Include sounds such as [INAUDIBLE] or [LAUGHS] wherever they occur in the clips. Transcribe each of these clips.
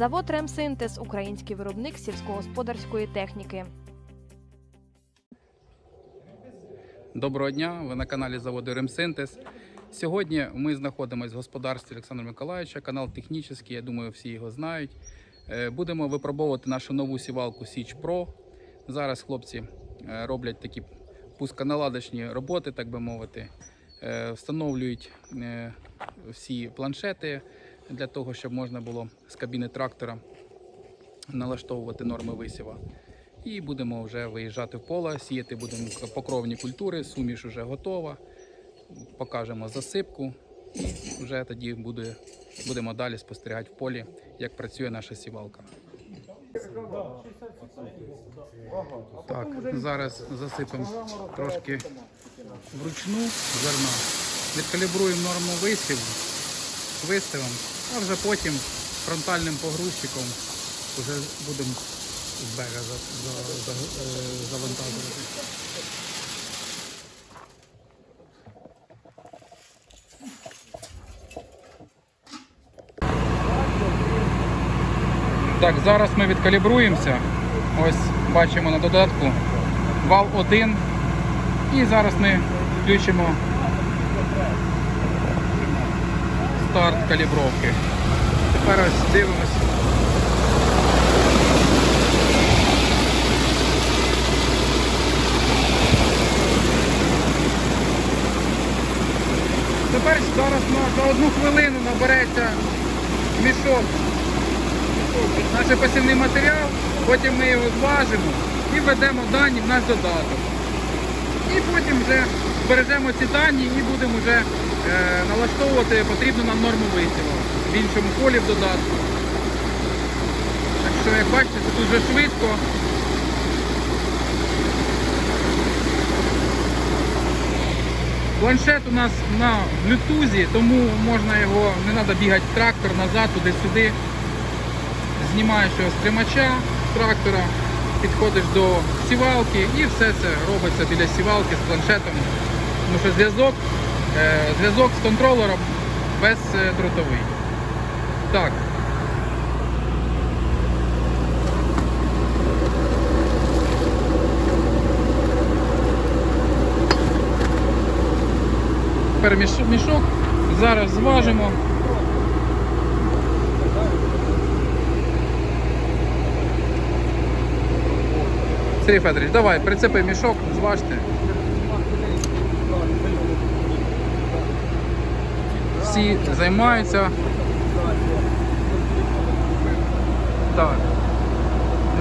Завод Ремсинтез український виробник сільськогосподарської техніки. Доброго дня, ви на каналі заводу Ремсинтез. Сьогодні ми знаходимося в господарстві Олександра Миколаївича, канал технічний, я думаю, всі його знають. Е, Будемо випробовувати нашу нову сівалку Січ Pro. Зараз хлопці е, роблять такі пусконаладочні роботи, так би мовити. Е, Встановлюють всі планшети для того, щоб можна було з кабіни трактора налаштовувати норми висіва. І будемо вже виїжджати в поле, сіяти будемо покровні культури, суміш вже готова. Покажемо засипку і вже тоді буде, будемо далі спостерігати в полі, як працює наша сівалка. Так, зараз засипемо трошки вручну зерна. Відкалібруємо норму висіву, виставимо, а вже потім фронтальним погрузчиком вже будемо з берега е, завантажувати. Так, зараз ми відкалібруємося. Ось бачимо на додатку вал 1. І зараз ми включимо старт калібровки. Тепер ось дивимось. Тепер зараз за одну хвилину набереться мішок. Наш посівний матеріал, потім ми його зважимо і введемо дані в наш додаток. І потім вже збережемо ці дані і будемо вже налаштовувати потрібну нам норму висіву в іншому полі в додатку. Так що, як бачите, це дуже швидко. Планшет у нас на блютузі, тому можна його, не треба бігати в трактор назад, туди-сюди. Знімаєш його з тримача трактора, підходиш до сівалки і все це робиться біля сівалки з планшетом. Тому що зв'язок, е, зв'язок з контролером бездротовий. Так. Тепер мішок. Зараз зважимо. Сергій Федорович, давай, прицепи мішок, зважте. Всі займаються. Так.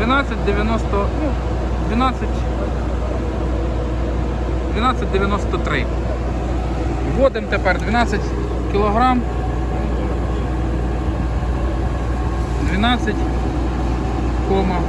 12,90, ну, 12, 12,93. Вводимо тепер 12 кілограм. 12 кома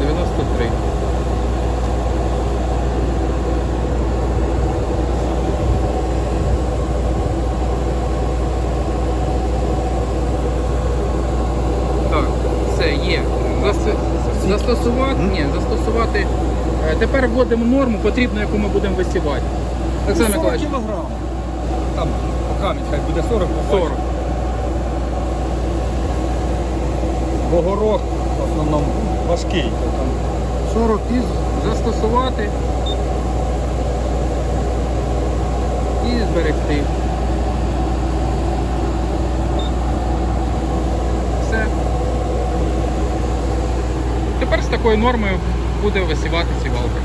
93. Так, все є. Зас- Застосувати, ні, застосувати. Е, Тепер вводимо норму, потрібну, яку ми будемо висівати. Олександр 40 Миколаївич, кілограм. Там поки хай буде 40, 40. Бо горох в основному важкий. то там 40 і застосувати і зберегти. Все. Тепер з такою нормою буде висівати сівалка.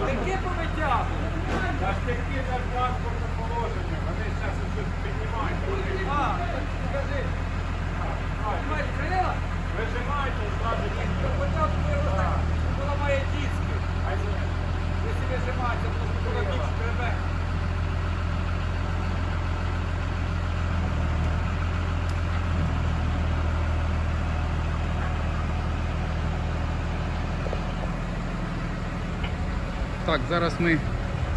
Таке повитягли. Та ж такі на транспортне положення. Вони зараз щось піднімають. А, скажи. крила? Вижимайте, зразу. Початку вона має дітські. Якщо вижимається, то вона більше тебе. Так, зараз ми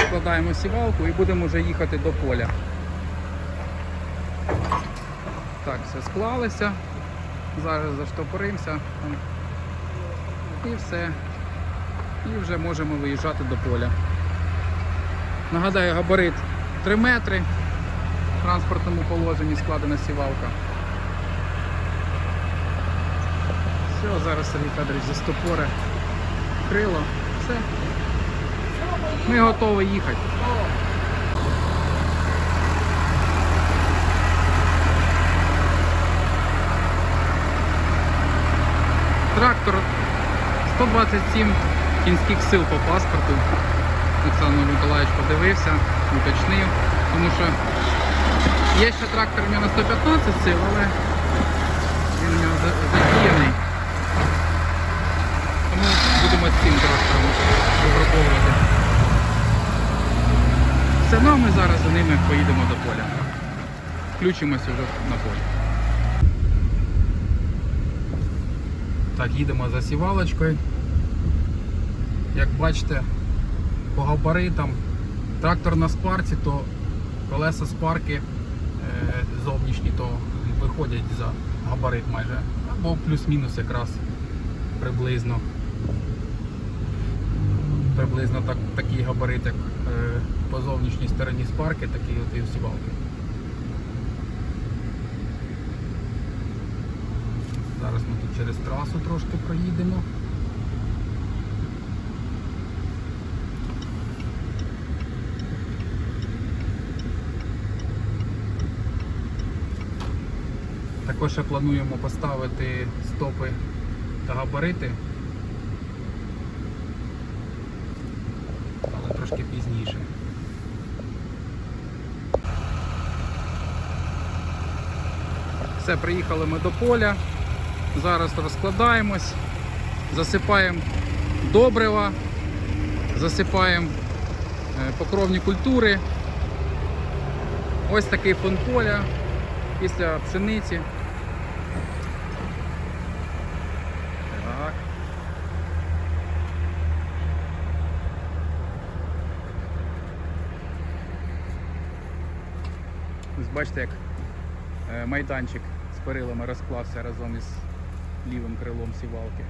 складаємо сівалку і будемо вже їхати до поля. Так, все склалося. Зараз заштопоримося. І все. І вже можемо виїжджати до поля. Нагадаю, габарит 3 метри. В транспортному положенні складена сівалка. Все, зараз Сергій Федорович застопоре крило. Все. Ми готові їхати. Трактор 127 кінських сил по паспорту. Олександр Миколаївич подивився, уточнив, тому що є ще трактор у нього на 115 сил, але він у нього задіяний. Тому будемо з цим трактором випробовувати. Все одно ми зараз за ними поїдемо до поля. Включимося вже на полі. Так, їдемо за сівалочкою. Як бачите, по габаритам трактор на спарці, то колеса спарки е, зовнішні, то виходять за габарит майже. Або плюс-мінус якраз приблизно. Приблизно так, такий габарит, як е, по зовнішній стороні спарки, такий от і у сівалки. Зараз ми тут через трасу трошки проїдемо. Також ще плануємо поставити стопи та габарити. Але трошки пізніше. Все, приїхали ми до поля. Зараз розкладаємось, засипаємо добрива, засипаємо е, покровні культури. Ось такий фон поля після пшениці. Так. Ось бачите, як е, майданчик з перилами розклався разом із лівим крилом сівалки.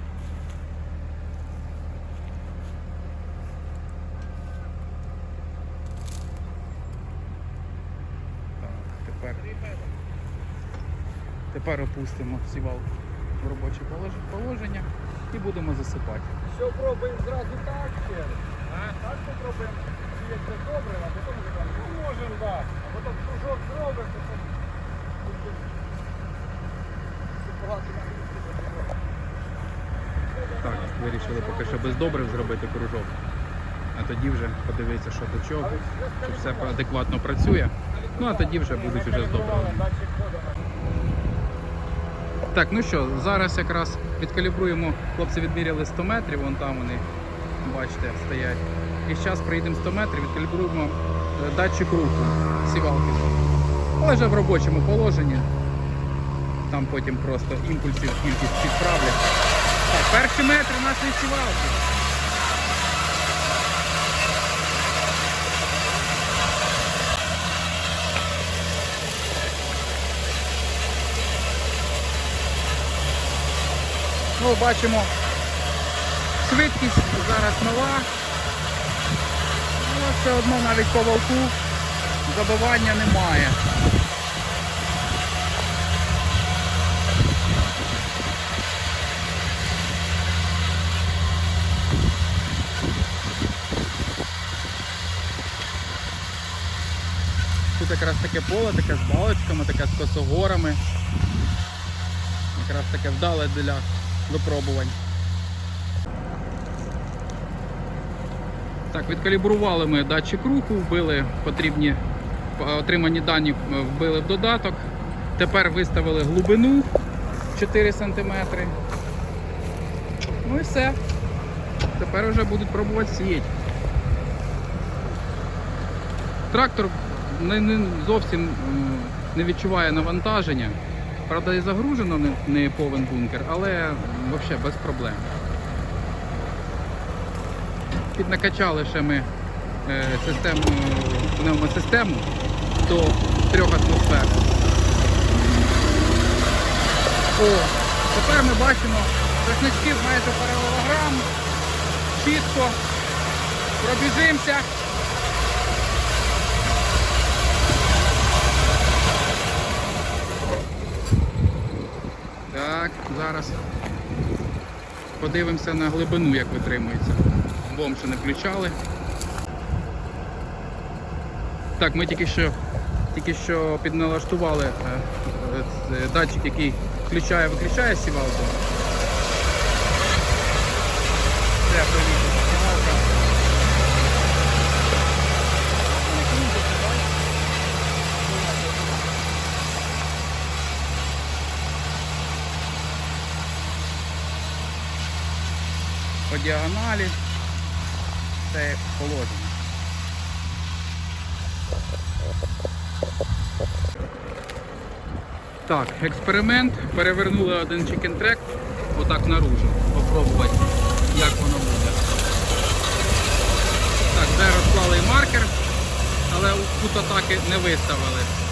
Тепер опустимо сівалку в робоче положення і будемо засипати. Що пробуємо зразу так ще? Так попробуємо. Як це добре, а потім можемо, так. А потім кружок зробимо, потім... Це багато Так, вирішили поки що без добрив зробити кружок. А тоді вже подивитися, що до чого, чи все адекватно працює. Ну а тоді вже будуть вже з добривами. Так, ну що, зараз якраз відкалібруємо, хлопці відміряли 100 метрів, вон там вони, бачите, стоять. І зараз приїдемо 100 метрів, відкалібруємо датчик руху сівалки. Але вже в робочому положенні. Там потім просто імпульсів кількість підправлять. Так, перші метри нашої сівалки. Ну, бачимо, швидкість зараз нова. Все одно навіть по волку забивання немає. Тут якраз таке поле, таке з балочками, таке з косогорами. Якраз таке вдале для випробувань. Так, відкалібрували ми датчик руху, вбили потрібні е, отримані дані, е, вбили в додаток. Тепер виставили глибину 4 см. Ну і все. Тепер вже будуть пробувати сіяти. Трактор не, не зовсім не відчуває навантаження. Правда, і загружено не, не повен бункер, але взагалі без проблем піднакачали ще ми е, систему, пневмосистему до трьох атмосфер. О, Тепер ми бачимо рушничків майже паралелограм. Чітко. Пробіжимося. Так, зараз подивимося на глибину, як витримується. Бом ще не включали. Так, ми тільки що, тільки що підналаштували е, е, датчик, який включає, виключає сівалку. Це повітря сівалка. По діагоналі це положення. Так, експеримент. Перевернули один chicken track отак наружу. Попробувати, як воно буде. Так, де розклали маркер, але кут атаки не виставили.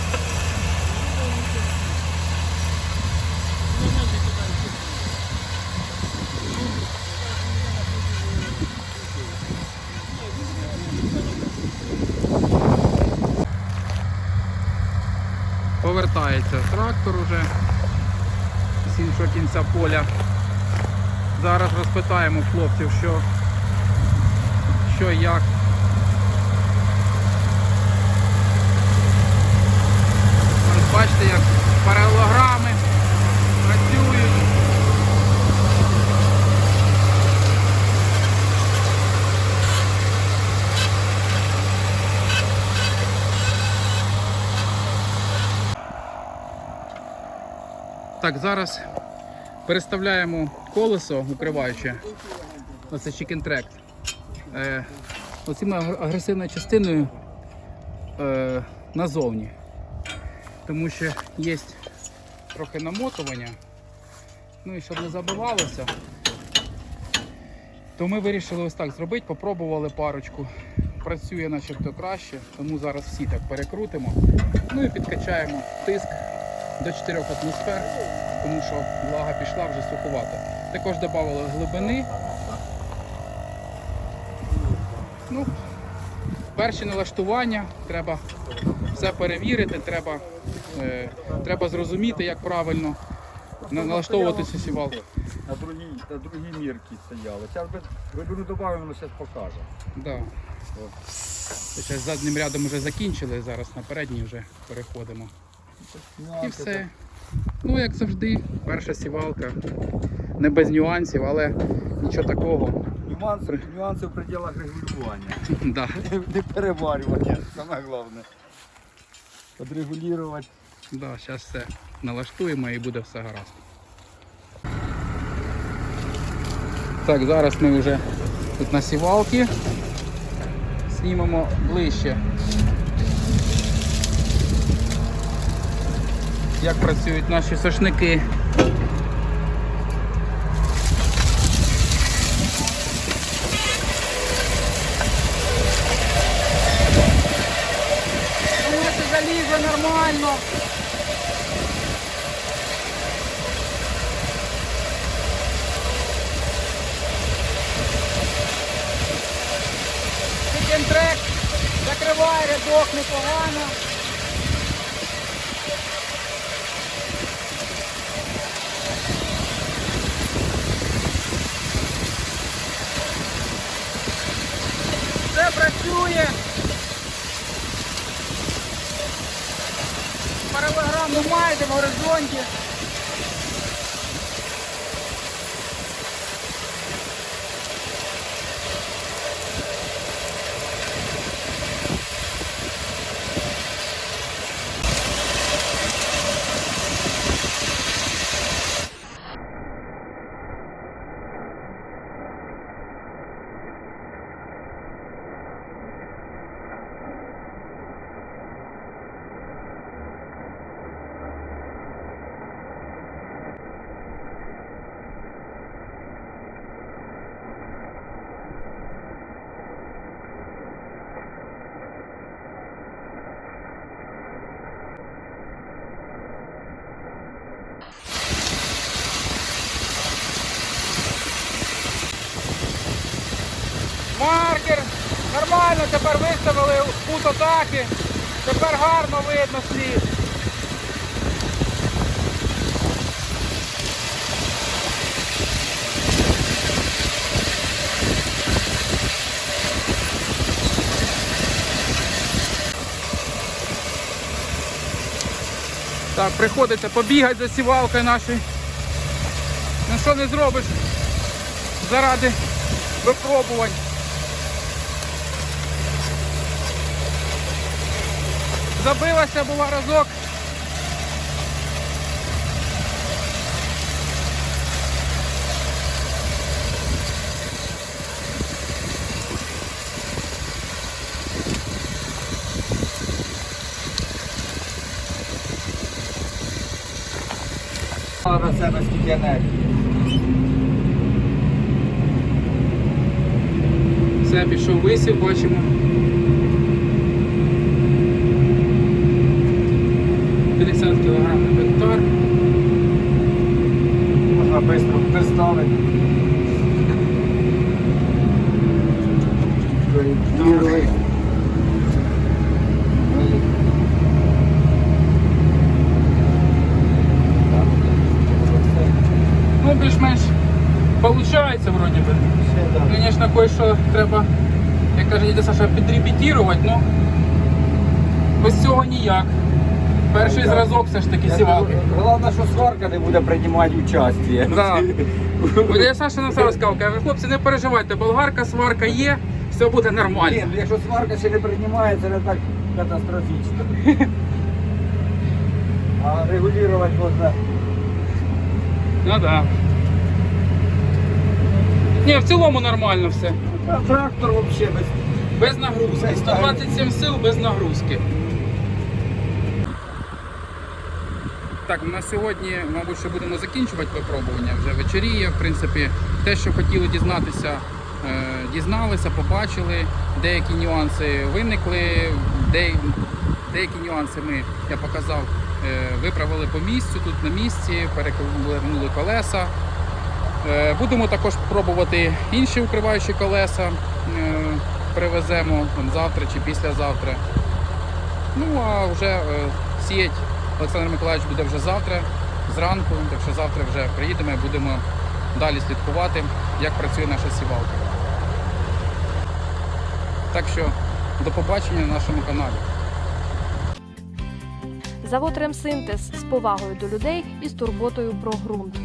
Повертається трактор уже з іншого кінця поля. Зараз розпитаємо хлопців, що, що як. Бачите, як паралелограми працюють. Так, зараз переставляємо колесо, укриваюче. Оце chicken track. Е, агр- агресивною частиною е, назовні. Тому що є трохи намотування. Ну і щоб не забивалося, то ми вирішили ось так зробити, попробували парочку. Працює начебто краще, тому зараз всі так перекрутимо. Ну і підкачаємо тиск до 4 атмосфер, тому що влага пішла вже суховато. Також додали глибини. Ну, перші налаштування, треба все перевірити, треба, е, треба зрозуміти, як правильно на- налаштовувати цю сівалку. На другій, на другій мірці стояли. Зараз глибину додаємо, зараз покаже. Да. Зараз заднім рядом вже закінчили, зараз на передній вже переходимо. І все. Ну, як завжди, перша сівалка. Не без нюансів, але нічого такого. Нюанси, нюанси в пределах регулювання. [LAUGHS] Да. Не, не переварювання, саме головне. Подрегулювати. Да, зараз все налаштуємо і буде все гаразд. Так, зараз ми вже тут на сівалки. Знімемо ближче. Як працюють наші сошники. Ну, залізе нормально. Працює. Паралограму де в горизонті. От отаки. Тепер гарно видно слід. Так, приходиться побігати за сівалкою нашою. Ну що не зробиш заради випробувань. Забилася була разок. На себе скільки енергії. Все, пішов висів, бачимо. П'ятдесят кілограм на гектар. Можна швидко приставити. Корректировать. Ну, більш-менш виходить, вроді би. Звісно, кое-що треба, як каже дідя Саша, підрепетірувати, ну без цього ніяк. Перший зразок все ж таки сівалки. Головне, що сварка не буде приймати участь. Да. Дядя Саша на себе сказав, каже, хлопці, не переживайте, болгарка, сварка є, все буде нормально. Блін, якщо сварка ще не приймає, це не так катастрофічно. А регулювати можна. Ну да. Ні, в цілому нормально все. А трактор взагалі без. Без нагрузки. 127 сил без нагрузки. Так, на сьогодні, мабуть, що будемо закінчувати випробування. Вже вечоріє. В принципі, те, що хотіли дізнатися, дізналися, побачили. Деякі нюанси виникли, де- деякі нюанси ми, я показав, е, виправили по місцю, тут на місці, перевернули колеса. Е, Будемо також пробувати інші укриваючі колеса. Е, Привеземо там, завтра чи післязавтра. Ну а вже е, сіять Олександр Миколаївич буде вже завтра, зранку, так що завтра вже приїдемо і будемо далі слідкувати, як працює наша сівалка. Так що до побачення на нашому каналі. Завод Ремсинтез з повагою до людей і з турботою про ґрунт.